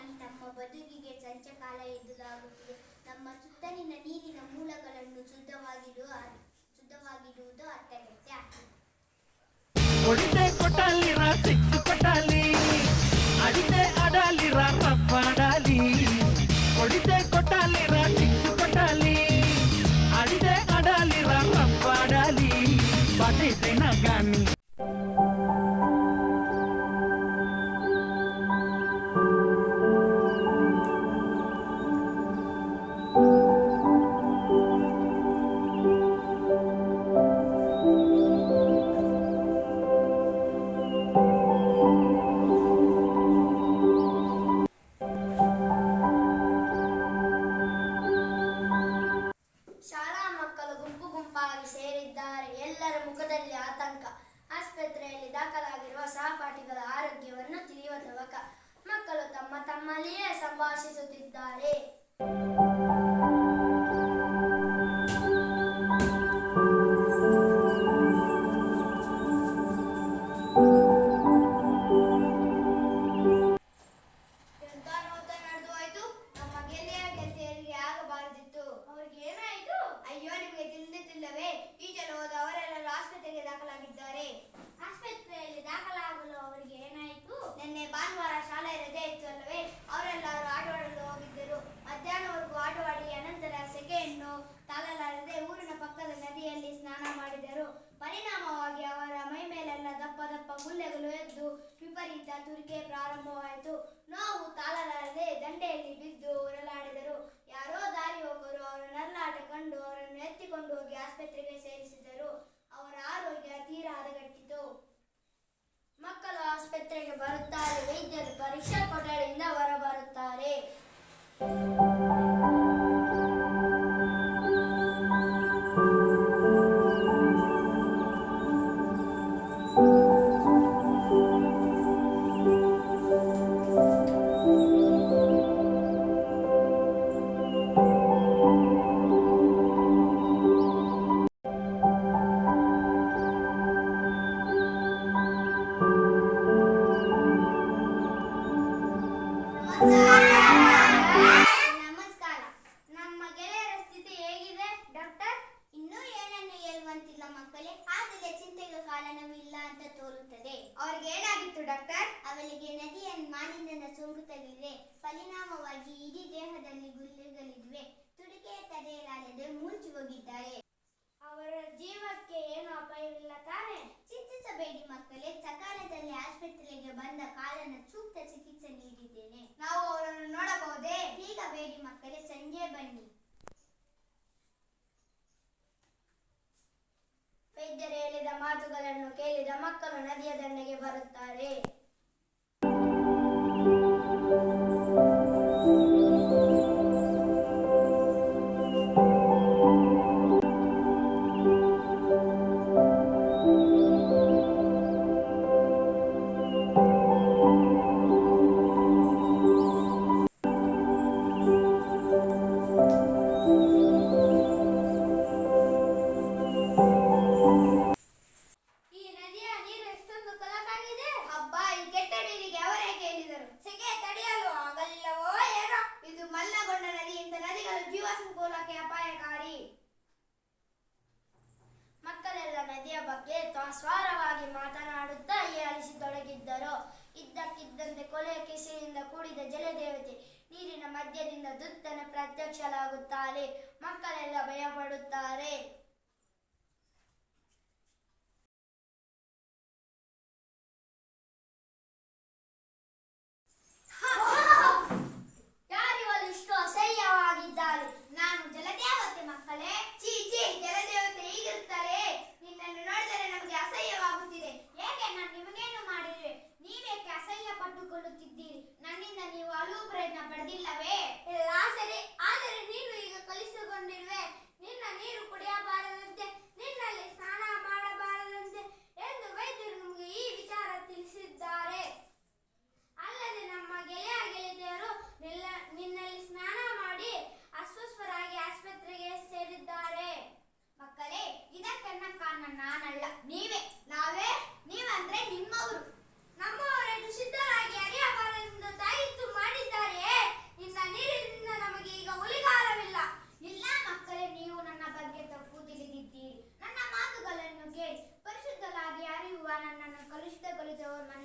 ಇದರಿಂದಾಗಿ ನಮ್ಮ ಬದುಕಿಗೆ ಸಂಚಕಾಲ ಎದುರಾಗುತ್ತಿದೆ ನಮ್ಮ ಸುತ್ತಲಿನ ನೀರಿನ ಮೂಲಗಳನ್ನು ಶುದ್ಧವಾಗಿಡುವ ಶುದ್ಧವಾಗಿಡುವುದು ಅತ್ಯಗತ್ಯ. ಆಸ್ಪತ್ರೆಯಲ್ಲಿ ದಾಖಲಾಗಿದೆ. ನೋವು ತಾಳಲಾರದೆ ದಂಡೆಯಲ್ಲಿ ಬಿದ್ದು ಹೊರಲಾಡಿದರು ಯಾರೋ ದಾರಿ ಹೋಗರು ಅವರ ನರಳಾಟ ಕಂಡು ಅವರನ್ನು ಎತ್ತಿಕೊಂಡು ಹೋಗಿ ಆಸ್ಪತ್ರೆಗೆ ಸೇರಿಸಿದರು. ಅವರ ಆರೋಗ್ಯ ತೀರಾ ಹದಗಟ್ಟಿತು. ಮಕ್ಕಳು ಆಸ್ಪತ್ರೆಗೆ ಬರುತ್ತಾರೆ. ವೈದ್ಯರು ಪರೀಕ್ಷಾ ಕೊಠಡಿಯಿಂದ ಹೊರಬರುತ್ತಾರೆ. ಅವರನ್ನು ಸೂಕ್ತ ಚಿಕಿತ್ಸೆ ನೀಡಿದ್ದೇನೆ. ನಾವು ಅವರನ್ನು ನೋಡಬಹುದೇ? ಈಗ ಬೇಡಿ ಮಕ್ಕಳೇ, ಸಂಜೆ ಬನ್ನಿ. ವೈದ್ಯರು ಹೇಳಿದ ಮಾತುಗಳನ್ನು ಕೇಳಿದ ಮಕ್ಕಳು ನದಿಯ ದಂಡೆಗೆ ಬರುತ್ತಾರೆ. ಕೊಲೆಯ ಕೂಡಿದ ಜಲದೇವತೆ ನೀರಿನ ಮಧ್ಯದಿಂದ ದುತ್ತನ ಪ್ರತ್ಯಕ್ಷಲಾಗುತ್ತಾಳೆ ಮಕ್ಕಳೆಲ್ಲ ಭಯಪಡುತ್ತಾರೆ.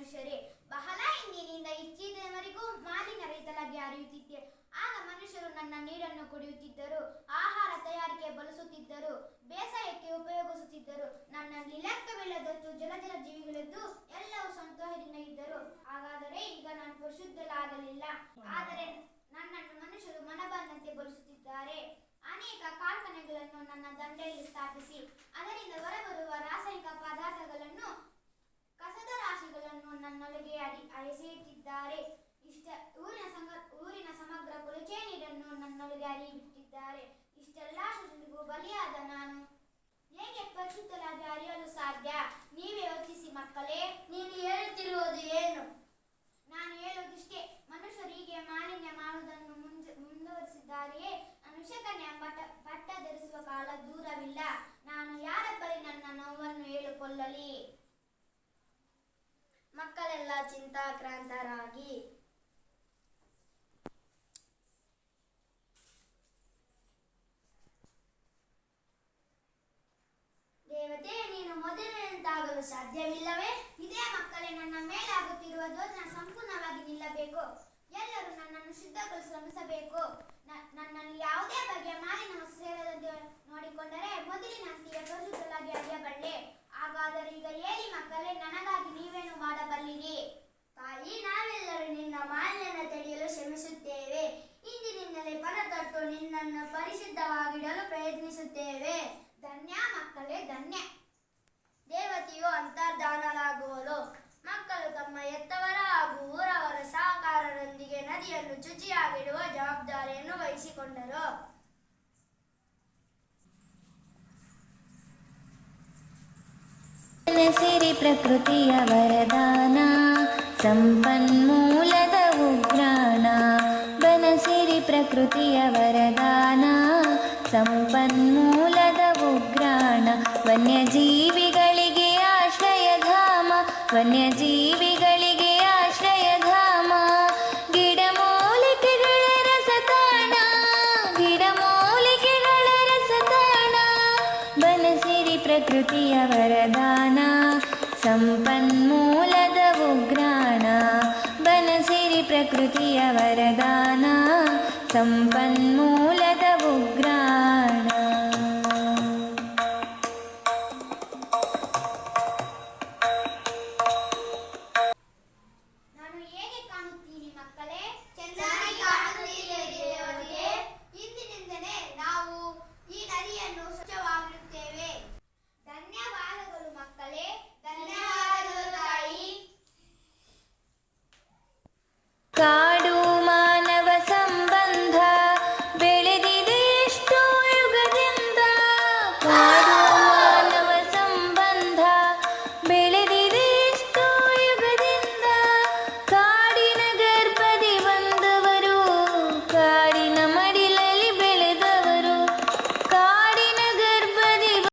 ಮನುಷ್ಯರೇ, ಬಹಳ ಹಿಂದಿನಿಂದ ಇತ್ತೀಚಿನವರೆಗೂ ಮಾಲಿನ ರೈತಲಾಗಿ ಹರಿಯುತ್ತಿದ್ದೆ. ಆಗ ಮನುಷ್ಯರು ನನ್ನ ನೀರನ್ನು ಕುಡಿಯುತ್ತಿದ್ದರು, ಆಹಾರ ತಯಾರಿಕೆ ಬಳಸುತ್ತಿದ್ದರು, ಬೇಸಾಯಕ್ಕೆ ಉಪಯೋಗಿಸುತ್ತಿದ್ದರು. ನನ್ನಲ್ಲಿ ಲೆಕ್ಕವಿಲ್ಲದಷ್ಟು ಜಲಜಲ ಜೀವಿಗಳದ್ದು ಎಲ್ಲವೂ ಸಂತೋಷದಿಂದ ಇದ್ದರು. ಹಾಗಾದರೆ ಈಗ ನಾನು ಪರಿಶುದ್ಧಲಾಗಲಿಲ್ಲ ಆದರೆ ನನ್ನನ್ನು ಮನುಷ್ಯರು ಮನಬಂದಂತೆ ಬಳಸುತ್ತಿದ್ದಾರೆ. ಅನೇಕ ಕಾರ್ಖಾನೆಗಳನ್ನು ನನ್ನ ದಂಡೆಯಲ್ಲಿ ಸ್ಥಾಪಿಸಿ, ಅದರಿಂದ ಹೊರಬರುವ ರಾಸಾಯನಿಕ ಪದಾರ್ಥಗಳನ್ನು ಎಸೆಯುತ್ತಿದ್ದಾರೆ ಇಷ್ಟ ಊರಿನ ಸಂಗ ಊರಿನ ಸಮಗ್ರ ಕೊಳಚೆ ನೀರನ್ನು ನನ್ನೊಳಗೆ ಹರಿಬಿಟ್ಟಿದ್ದಾರೆ ಇಷ್ಟೆಲ್ಲ ಶಿಶುಗಳಿಗೂ ಬಲಿಯಾದ ನಾನು. ಹೇಗೆ ಪರಿಶುದ್ಧರಾಗಿ ಅರಿಯಲು ಸಾಧ್ಯ? ನೀವೇ ಯೋಚಿಸಿ ಮಕ್ಕಳೇ. ನೀನು ಹೇಳುತ್ತಿರುವುದು ಏನು? ನಾನು ಹೇಳುವುದಿಷ್ಟೇ. ಮನುಷ್ಯರು ಹೀಗೆ ಮಾಲಿನ್ಯ ಮಾಡುವುದನ್ನು ಮುಂದೆ ಮುಂದುವರಿಸಿದ್ದಾರೆಯೇ? ಅನುಷಕನ್ಯ ಪಟ್ಟ ಪಟ್ಟ ಧರಿಸುವ ಕಾಲ ದೂರವಿಲ್ಲ. ನಾನು ಯಾರ ಬಳಿ ನನ್ನ ನೋವನ್ನು ಹೇಳಿಕೊಳ್ಳಲಿ? ಚಿಂತಾಕ್ರಾಂತರಾಗಿ ದೇವತೆ, ನೀನು ಮೊದಲನೆಯಂತಾಗಲು ಸಾಧ್ಯವಿಲ್ಲವೇ? ಇದೇ ಮಕ್ಕಳೇ, ನನ್ನ ಮೇಲಾಗುತ್ತಿರುವ ದೋಷ ಸಂಪೂರ್ಣವಾಗಿ ನಿಲ್ಲಬೇಕು. ಎಲ್ಲರೂ ನನ್ನನ್ನು ಶುದ್ಧಗೊಳಿಸಲು ಶ್ರಮಿಸಬೇಕು. ನನ್ನಲ್ಲಿ ಯಾವುದೇ ಬಗೆಯ ಮಾಲಿನ್ಯ ಸೇರದಂತೆ ನೋಡಿಕೊಂಡರೆ ಪ್ರಕೃತಿಯ ವರದಾನ, ಸಂಪನ್ಮೂಲದ ಉಗ್ರಾಣ, ಬನಸಿರಿ ಪ್ರಕೃತಿಯ ವರದಾನ, ಸಂಪನ್ಮೂಲದ ಉಗ್ರಾಣ, ವನ್ಯಜೀವಿಗಳಿಗೆ ಆಶ್ರಯಧಾಮ ವನ್ಯಜೀವಿಗಳಿಗೆ ಆಶ್ರಯಧಾಮ ಗಿಡಮೂಲಿಕೆಗಳ ರಸತಾಣ ಗಿಡಮೂಲಿಕೆಗಳ ರಸತಾಣ, ಬನಸಿರಿ ಪ್ರಕೃತಿಯ ವರದಾನ. ಸಂಪನ್ಮೂಲದ ಉಗ್ರಾಣ ಬನಸಿರಿ ಪ್ರಕೃತಿಯ ವರದಾನ ಸಂಪನ್ಮೂಲದ ಉಗ್ರಾಣ